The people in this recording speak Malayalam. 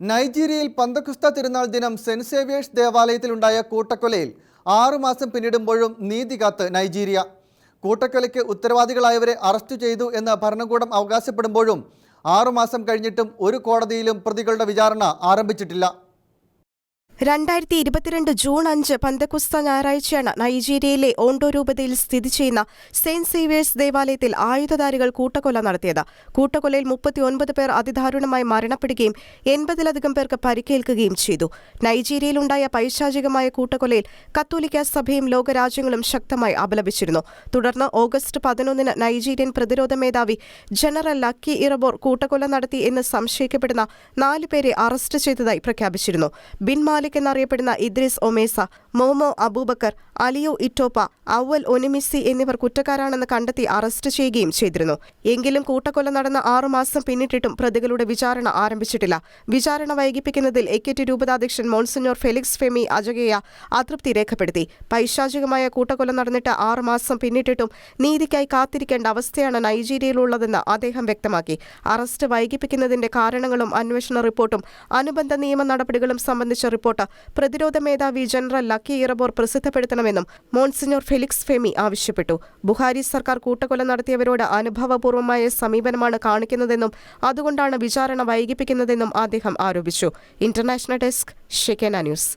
നൈജീരിയയിൽ പന്തക്കുസ്ത തിരുനാൾ ദിനം സെന്റ് സേവിയേഴ്സ് ദേവാലയത്തിലുണ്ടായ കൂട്ടക്കൊലയിൽ ആറുമാസം പിന്നിടുമ്പോഴും നീതി കാത്ത് നൈജീരിയ. കൂട്ടക്കൊലയ്ക്ക് ഉത്തരവാദികളായവരെ അറസ്റ്റ് ചെയ്തു എന്ന് ഭരണകൂടം അവകാശപ്പെടുമ്പോഴും ആറുമാസം കഴിഞ്ഞിട്ടും ഒരു കോടതിയിലും പ്രതികളുടെ വിചാരണ ആരംഭിച്ചിട്ടില്ല. രണ്ടായിരത്തി ഇരുപത്തിരണ്ട് ജൂൺ അഞ്ച് പന്തക്കുസ്ത ഞായറാഴ്ചയാണ് നൈജീരിയയിലെ ഓണ്ടോ രൂപതയിൽ സ്ഥിതി ചെയ്യുന്ന സെയിന്റ് സേവിയേഴ്സ് ദേവാലയത്തിൽ ആയുധധാരികൾ കൂട്ടക്കൊല നടത്തിയത്. കൂട്ടക്കൊലയിൽ മുപ്പത്തിയൊൻപത് പേർ അതിദാരുണമായി മരണപ്പെടുകയും എൺപതിലധികം പേർക്ക് പരിക്കേൽക്കുകയും ചെയ്തു. നൈജീരിയയിലുണ്ടായ പൈശാചികമായ കൂട്ടക്കൊലയിൽ കത്തോലിക്ക സഭയും ലോകരാജ്യങ്ങളും ശക്തമായി അപലപിച്ചിരുന്നു. തുടർന്ന് ഓഗസ്റ്റ് പതിനൊന്നിന് നൈജീരിയൻ പ്രതിരോധ മേധാവി ജനറൽ ലക്കി ഇറബോർ കൂട്ടക്കൊല നടത്തി എന്ന് സംശയിക്കപ്പെടുന്ന നാല് പേരെ അറസ്റ്റ് ചെയ്തതായി പ്രഖ്യാപിച്ചിരുന്നു. ബിൻ മാലിക് എന്നറിയപ്പെടുന്ന ഇദ്രിസ് ഒമേസ മോമോ അബൂബക്കർ അലിയോ ഇറ്റോപ്പ അവൽ ഒനിമിസി എന്നിവർ കുറ്റക്കാരാണെന്ന് കണ്ടെത്തി അറസ്റ്റ് ചെയ്യുകയും ചെയ്തിരുന്നു. എങ്കിലും കൂട്ടക്കൊല നടന്ന ആറുമാസം പിന്നിട്ടിട്ടും പ്രതികളുടെ വിചാരണ ആരംഭിച്ചിട്ടില്ല. വിചാരണ വൈകിപ്പിക്കുന്നതിൽ എക്കറ്റി രൂപതാധ്യക്ഷൻ മോൺസിനോർ ഫെലിക്സ് ഫെമി അജഗയ അതൃപ്തി രേഖപ്പെടുത്തി. പൈശാചികമായ കൂട്ടക്കൊല നടന്നിട്ട് ആറുമാസം പിന്നിട്ടിട്ടും നീതിക്കായി കാത്തിരിക്കേണ്ട അവസ്ഥയാണ് നൈജീരിയയിലുള്ളതെന്ന് അദ്ദേഹം വ്യക്തമാക്കി. അറസ്റ്റ് വൈകിപ്പിക്കുന്നതിന്റെ കാരണങ്ങളും അന്വേഷണ റിപ്പോർട്ടും അനുബന്ധ നിയമ നടപടികളും സംബന്ധിച്ച റിപ്പോർട്ട് പ്രതിരോധ മേധാവി ജനറൽ ലക്കി ഇറബോർ പ്രസിദ്ധപ്പെടുത്തണമെന്നും മോൺസിനോർ ഫെലിക്സ് ഫെമി ആവശ്യപ്പെട്ടു. ബുഹാരി സർക്കാർ കൂട്ടക്കൊല നടത്തിയവരോട് അനുഭവപൂർവമായ സമീപനമാണ് കാണിക്കുന്നതെന്നും അതുകൊണ്ടാണ് വിചാരണ വൈകിപ്പിക്കുന്നതെന്നും അദ്ദേഹം ആരോപിച്ചു. International desk Shekinah news.